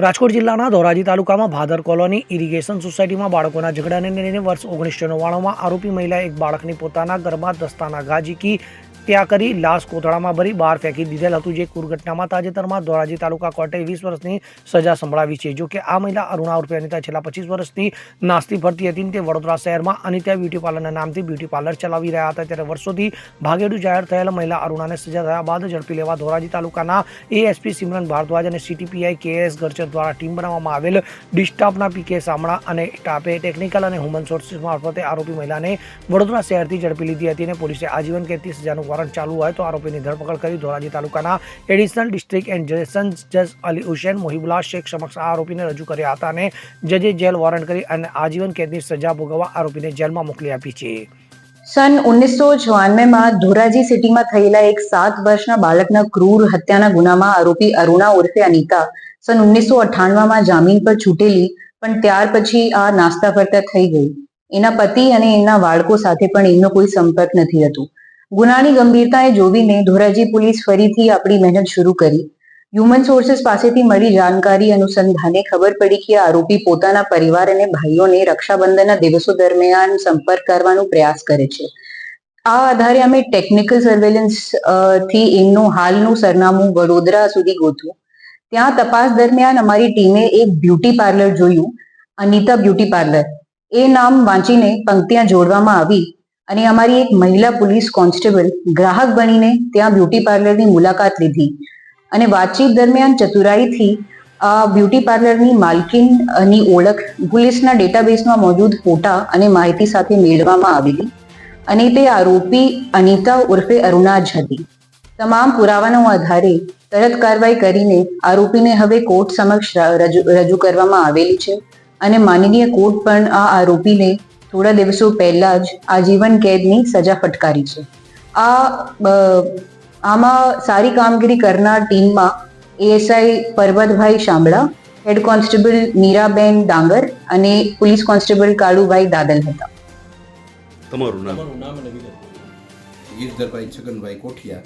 રાજકોટ જિલ્લાના ધોરાજી તાલુકામાં Bhadar colony irrigation સોસાયટીમાં બાળકોના ઝઘડાને લઈને વર્ષ ઓગણીસો નવ્વાણુંમાં આરોપી મહિલાએ એક બાળકની પોતાના ઘરમાં દસ્તાના ઘા ઝીકી ત્યાં કરી, લાશ કોથળામાં ભરી, બહાર ફેંકી દીધેલ હતું. જે કુરઘટનામાં તાજેતરમાં ધોરાજી તાલુકા કોર્ટે વીસ વર્ષની સજા સંભળાવી છે. જો કે આ મહિલા અરુણા ઉર્ફે અનિતા છેલ્લા પચીસ વર્ષથી નાસ્તી ફરતી હતી તે વડોદરા શહેરમાં અનિતા બ્યુટી પાર્લરના નામથી બ્યુટી પાર્લર ચલાવી રહ્યા હતા. ત્યારે વર્ષોથી ભાગેડુ જાહેર થયેલ મહિલા અરુણાને સજા થયા બાદ ઝડપી લેવા ધોરાજી તાલુકાના એએસપી સિમરન ભારદ્વાજ અને સીટીપીઆઈ કેએસ ગરચર દ્વારા ટીમ બનાવવામાં આવેલ ડિસ્ટાફના પીકે સામણા અને સ્ટાફે ટેકનિકલ અને હ્યુમન સોર્સિસ મારફતે આરોપી મહિલાને વડોદરા શહેરથી ઝડપી લીધી હતી અને પોલીસે આજીવન કેદથી સજાનું વોરંટ ચાલુ હોય તો આરોપીની ધરપકડ કરી ધોરાજી તાલુકાના એડિશનલ ડિસ્ટ્રિક્ટ એન્ડ સેશન્સ જજ અલી હુસેન મોહિબુલ્લા શેખ સમક્ષ આરોપીને રજૂ કર્યા હતા અને જજે જેલ વોરંટ કરી અને આજીવન કેદની સજા ભોગવવા આરોપીને જેલમાં મોકલી આપી છે. સન ઓગણીસો ચોરાનવેમાં ધોરાજી સિટીમાં થયેલા એક સાત વર્ષના બાળકના ક્રૂર હત્યાના ગુનામાં આરોપી અરુણા ઉર્ફે અનિતા સન ઓગણીસો અઠાણવામાં જામીન પર છૂટેલી, પણ ત્યાર પછી આ નાસ્તા ફરતા થઈ ગઈ. એના પતિ અને એના બાળકો સાથે પણ એમનો કોઈ સંપર્ક નથી હતો. ગુનાની ગંભીરતાએ જોવીને ધોરાજી પોલીસ ફરીથી આપણી મહેનત શરૂ કરી. હ્યુમન સોર્સિસ પાસેથી મળી જાણકારી અનુસંધાને ખબર પડી કે આરોપી પોતાના પરિવાર અને ભાઈઓને રક્ષાબંધનના દિવસો દરમિયાન સંપર્ક કરવાનો પ્રયાસ કરે છે. આ આધારે અમે ટેકનિકલ સર્વેલન્સથી એમનું હાલનું સરનામું વડોદરા સુધી ગોઠવું ત્યાં તપાસ દરમિયાન અમારી ટીમે એક બ્યુટી પાર્લર જોયું, અનિતા બ્યુટી પાર્લર. એ નામ વાંચીને પંક્તિયા જોડવામાં આવી. અને અમારી એક મહિલા પોલીસ કોન્સ્ટેબલ ગ્રાહક બનીને ત્યાં બ્યુટી પાર્લરની મુલાકાત લીધી. અને વાતચીત દરમિયાન ચતુરાઈથી બ્યુટી પાર્લરની માલકીનની ઓળખ, પોલીસના ડેટાબેઝમાં મોજૂદ ફોટા અને માહિતી સાથે મેળવવામાં આવેલી. અને તે આરોપી અનિતા ઉર્ફે અરુણા જ હતી. તમામ પુરાવાના આધારે તરત કાર્યવાહી કરીને આરોપીને હવે કોર્ટ સમક્ષ રજૂ કરવામાં આવેલી છે. અને માનનીય કોર્ટ પણ આ આરોપીને થોડા દિવસો પહેલા જ આજીવન કેદની સજા ફટકારી છે. આ આમાં સારી કામગીરી કરનાર ટીમમાં ASI Parbatbhai Shamla head constable Miraben Dangar અને પોલીસ કોન્સ્ટેબલ કાળુભાઈ દાદલ હતા. તમારું નામ? ગીરધરભાઈ છગનભાઈ કોઠિયા.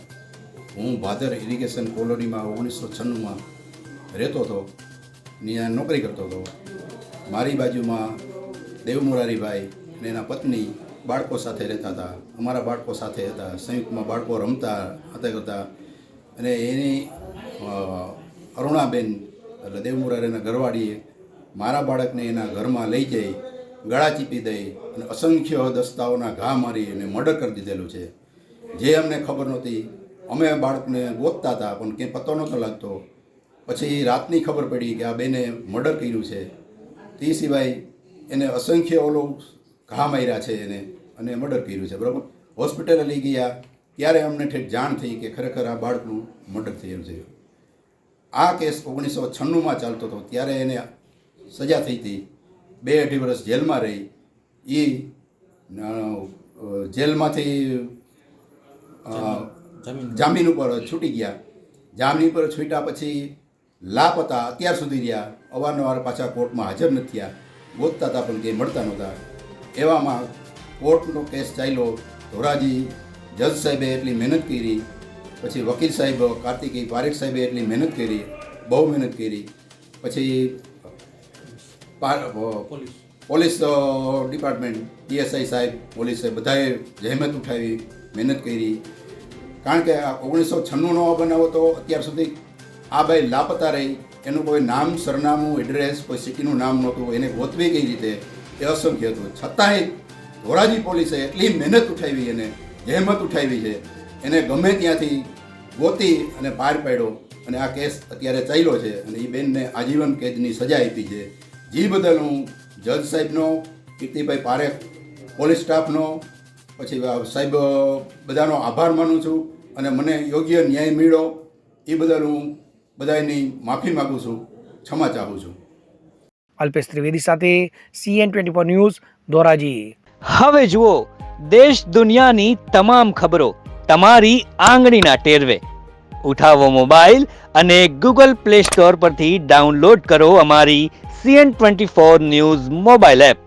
હું ભાદર ઇરિગેશન કોલોનીમાં ઓગણીસો છન્નુંમાં રહેતો હતો. ત્યાં નોકરી કરતો હતો. મારી બાજુમાં દેવમોરારીભાઈ અને એના પત્ની બાળકો સાથે રહેતા હતા. અમારા બાળકો સાથે હતા. સંયુક્તમાં બાળકો રમતા હતા કરતા. અને એની અરુણાબેન, એટલે દેવમોરારીના ઘરવાળીએ મારા બાળકને એના ઘરમાં લઈ જઈ, ગળા ચીપી દઈ અને અસંખ્ય દસ્તાઓના ઘા મારી અને મર્ડર કરી દીધેલું છે. જે અમને ખબર નહોતી. અમે બાળકને ગોતતા હતા, પણ કંઈ પતો નહોતો લાગતો. પછી રાતની ખબર પડી કે આ બેને મર્ડર કર્યું છે. તે સિવાય એને અસંખ્ય ઓલો ઘા માર્યા છે એને અને મર્ડર કર્યું છે બરાબર? હોસ્પિટલે લઈ ગયા. ત્યારે અમને ઠેઠ જાણ થઈ કે ખરેખર આ બાળકનું મર્ડર થયેલું છે. આ કેસ ઓગણીસો છન્નુંમાં ચાલતો હતો. ત્યારે એને સજા થઈ હતી. બે અઢી વર્ષ જેલમાં રહી. એ જેલમાંથી જામીન ઉપર છૂટી ગયા. જામીન ઉપર છૂટ્યા પછી લાપતા અત્યાર સુધી રહ્યા. અવારનવાર પાછા કોર્ટમાં હાજર નથી થયા. ગોતતા હતા પણ કંઈ મળતા નહોતા. એવામાં કોર્ટનો કેસ ચાલ્યો. ધોરાજી જજ સાહેબે એટલી મહેનત કરી. પછી વકીલ સાહેબ કાર્તિકી પારેખ સાહેબે એટલી મહેનત કરી. બહુ મહેનત કરી. પછી પોલીસ. ડિપાર્ટમેન્ટ પીએસઆઈ સાહેબ પોલીસે બધાએ જહેમત ઉઠાવી મહેનત કરી. કારણ કે આ ઓગણીસો છન્નુંનો બનાવો તો અત્યાર સુધી આ ભાઈ લાપતા રહી. એનું કોઈ નામ, સરનામું એડ્રેસ કોઈ સિટીનું નામ નહોતું, એને ગોતવી કઈ રીતે એ અસંખ્ય હતું. છતાંય ધોરાજી પોલીસે એટલી મહેનત ઉઠાવી એને જહેમત ઉઠાવી છે. એને ગમે ત્યાંથી ગોતી અને બહાર પાડ્યો અને આ કેસ અત્યારે ચાલ્યો છે અને એ બેનને આજીવન કેદની સજા આપી છે. જે બદલ હું જજ સાહેબનો, કીર્તિભાઈ પારેખ, પોલીસ સ્ટાફનો, પછી સાહેબ, બધાનો આભાર માનું છું અને મને યોગ્ય ન્યાય મળ્યો. એ બદલ હું બધાની માફી માગું છું ક્ષમા ચાહું છું. અલ્પેશ ત્રિવેદી સાથે CN twenty four news Dhoraji. હવે જુઓ દેશ દુનિયાની તમામ ખબરો તમારી આંગળીના ટેરવે. ઉઠાવો મોબાઈલ અને ગૂગલ પ્લે સ્ટોર પરથી ડાઉનલોડ કરો અમારી CN twenty four news mobile app.